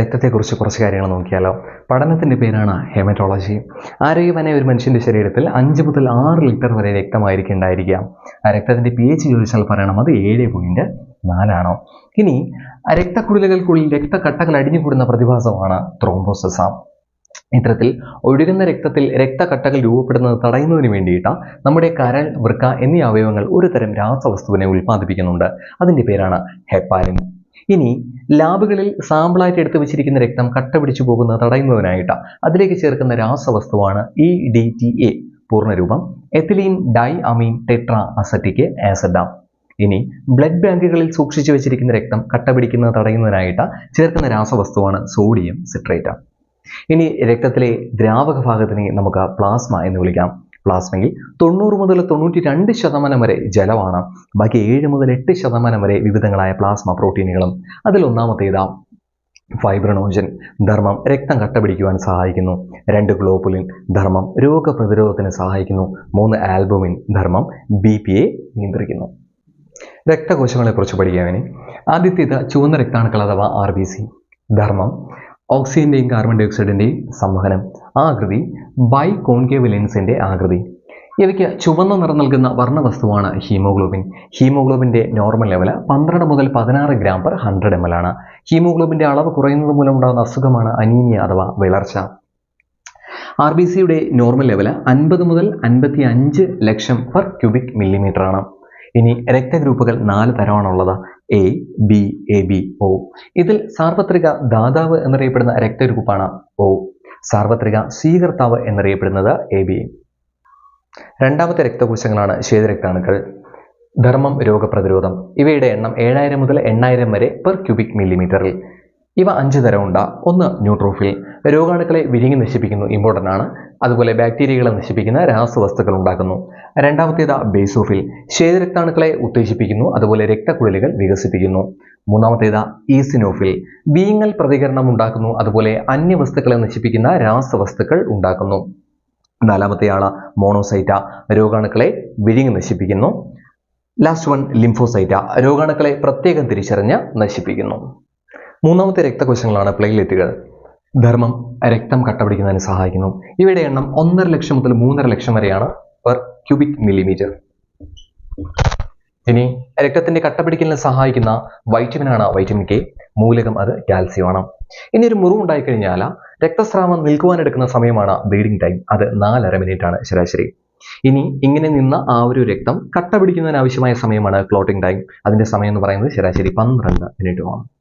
രക്തത്തെക്കുറിച്ച് കുറച്ച് കാര്യങ്ങൾ നോക്കിയാലോ? പഠനത്തിന്റെ പേരാണ് ഹെമറ്റോളജി. ആരോഗ്യവാനായ ഒരു മനുഷ്യന്റെ ശരീരത്തിൽ അഞ്ച് മുതൽ ആറ് ലിറ്റർ വരെ രക്തമായിരിക്കും ഉണ്ടായിരിക്കുക ആ രക്തത്തിന്റെ പി എച്ച് ചോദിച്ചാൽ പറയണം അത് ഏഴ് പോയിന്റ് നാലാണോ? ഇനി രക്തക്കുഴലുകൾക്കുള്ളിൽ രക്തക്കട്ടകൾ അടിഞ്ഞുകൂടുന്ന പ്രതിഭാസമാണ് ത്രോംബോസസ ഇത്തരത്തിൽ ഒഴുകുന്ന രക്തത്തിൽ രക്തക്കട്ടകൾ രൂപപ്പെടുന്നത് തടയുന്നതിന് വേണ്ടിയിട്ട് നമ്മുടെ കരൾ വൃക്ക എന്നീ അവയവങ്ങൾ ഒരു തരം രാസവസ്തുവിനെ ഉൽപ്പാദിപ്പിക്കുന്നുണ്ട്. അതിന്റെ പേരാണ് ഹെപ്പാരിൻ ഇനി ലാബുകളിൽ സാമ്പിളായിട്ട് എടുത്തു വെച്ചിരിക്കുന്ന രക്തം കട്ട പിടിച്ചു പോകുന്നത് തടയുന്നതിനായിട്ട് അതിലേക്ക് ചേർക്കുന്ന രാസവസ്തുവാണ് ഇ ഡി ടി എ പൂർണരൂപം ethylene diamine tetra acetic ആസിഡാം ഇനി ബ്ലഡ് ബാങ്കുകളിൽ സൂക്ഷിച്ചു വെച്ചിരിക്കുന്ന രക്തം കട്ട പിടിക്കുന്നത് തടയുന്നതിനായിട്ട് ചേർക്കുന്ന രാസവസ്തുവാണ് സോഡിയം സിട്രേറ്റ് ഇനി രക്തത്തിലെ ദ്രാവക ഭാഗത്തിനെ നമുക്ക് പ്ലാസ്മ എന്ന് വിളിക്കാം. പ്ലാസ്മയിൽ തൊണ്ണൂറ് മുതൽ തൊണ്ണൂറ്റി രണ്ട് ശതമാനം വരെ ജലമാണ്. ബാക്കി ഏഴ് മുതൽ എട്ട് ശതമാനം വരെ വിവിധങ്ങളായ പ്ലാസ്മ പ്രോട്ടീനുകളും അതിൽ ഒന്നാമത്തേതാ ഫൈബ്രനോജൻ ധർമ്മം രക്തം കട്ടപിടിക്കുവാൻ സഹായിക്കുന്നു. രണ്ട് ഗ്ലോബുലിൻ ധർമ്മം രോഗപ്രതിരോധത്തിന് സഹായിക്കുന്നു. മൂന്ന് ആൽബുമിൻ ധർമ്മം ബി പി എ നിയന്ത്രിക്കുന്നു. രക്തകോശങ്ങളെക്കുറിച്ച് പഠിക്കാവിന് ആദ്യത്തേത് ചുവന്ന രക്താണുക്കൾ അഥവാ ആർ ബി സി ധർമ്മം ഓക്സിജന്റെയും കാർബൺ ഡൈ ഓക്സൈഡിന്റെയും സംവഹനം. ആകൃതി ബൈ കോൺകേവ് ലെൻസിന്റെ ആകൃതി. ഇവയ്ക്ക് ചുവന്ന നിറം നൽകുന്ന വർണവസ്തുവാണ് ഹീമോഗ്ലോബിൻ. ഹീമോഗ്ലോബിന്റെ നോർമൽ ലെവൽ പന്ത്രണ്ട് മുതൽ പതിനാറ് gram per hundred M L ആണ്. ഹീമോഗ്ലോബിന്റെ അളവ് കുറയുന്നത് മൂലമുണ്ടാകുന്ന അസുഖമാണ് അനീമിയ അഥവാ വിളർച്ച. ആർ ബി സിയുടെ നോർമൽ ലെവൽ അൻപത് മുതൽ അൻപത്തി അഞ്ച് ലക്ഷം പെർ ക്യൂബിക് മില്ലിമീറ്റർ ആണ്. ഇനി രക്തഗ്രൂപ്പുകൾ നാല് തരമാണുള്ളത്. A B A B O ഇതിൽ സാർവത്രിക ദാതാവ് എന്നറിയപ്പെടുന്ന രക്തഗ്രൂപ്പാണ് ഒ സാർവത്രിക സ്വീകർത്താവ് എന്നറിയപ്പെടുന്നത് എ ബി രണ്ടാമത്തെ രക്തകോശങ്ങളാണ് ശ്വേതരക്താണുക്കൾ. ധർമ്മം രോഗപ്രതിരോധം. ഇവയുടെ എണ്ണം ഏഴായിരം മുതൽ എണ്ണായിരം വരെ പെർ ക്യൂബിക് മില്ലിമീറ്ററിൽ. ഇവ അഞ്ച് തരമുണ്ട്. ഒന്ന് ന്യൂട്രോഫിൽ. രോഗാണുക്കളെ വിഴുങ്ങി നശിപ്പിക്കുന്നു. ഇമ്പോർട്ടന്റ് ആണ്. അതുപോലെ ബാക്ടീരിയകളെ നശിപ്പിക്കുന്ന രാസവസ്തുക്കൾ ഉണ്ടാക്കുന്നു. രണ്ടാമത്തേത് ബേസോഫിൽ ശ്വേതരക്താണുക്കളെ ഉത്തേജിപ്പിക്കുന്നു അതുപോലെ രക്തക്കുഴലുകൾ വികസിപ്പിക്കുന്നു. മൂന്നാമത്തേത് ഈസിനോഫിൽ വീങ്ങൽ പ്രതികരണം ഉണ്ടാക്കുന്നു അതുപോലെ അന്യവസ്തുക്കളെ നശിപ്പിക്കുന്ന രാസവസ്തുക്കൾ ഉണ്ടാക്കുന്നു. നാലാമത്തെ ആൾ മോണോസൈറ്റ രോഗാണുക്കളെ വിഴുങ്ങി നശിപ്പിക്കുന്നു. ലാസ്റ്റ് വൺ ലിംഫോസൈറ്റ രോഗാണുക്കളെ പ്രത്യേകം തിരിച്ചറിഞ്ഞ് നശിപ്പിക്കുന്നു. മൂന്നാമത്തെ രക്തകോശങ്ങളാണ് പ്ലേറ്റ്ലെറ്റുകൾ ധർമ്മം രക്തം കട്ടപിടിക്കുന്നതിന് സഹായിക്കുന്നു. ഇവയുടെ എണ്ണം ഒന്നര ലക്ഷം മുതൽ മൂന്നര ലക്ഷം വരെയാണ് പെർ ക്യൂബിക് മില്ലിമീറ്റർ. ഇനി രക്തത്തിന്റെ കട്ടപിടിക്കലിന് സഹായിക്കുന്ന വൈറ്റമിനാണ് വൈറ്റമിൻ കെ. മൂലകം അത് കാൽസ്യം ആണ്. ഇനി ഒരു മുറിവ് ഉണ്ടായിക്കഴിഞ്ഞാൽ രക്തസ്രാവം നിൽക്കുവാനെടുക്കുന്ന സമയമാണ് ബ്ലീഡിംഗ് ടൈം. അത് നാലര മിനിറ്റ് ആണ് ശരാശരി. ഇനി ഇങ്ങനെ നിന്ന ആ ഒരു രക്തം കട്ട പിടിക്കുന്നതിന് ആവശ്യമായ സമയമാണ് ക്ലോട്ടിംഗ് ടൈം. അതിന്റെ സമയം എന്ന് പറയുന്നത് ശരാശരി പന്ത്രണ്ട് മിനിറ്റുമാണ്.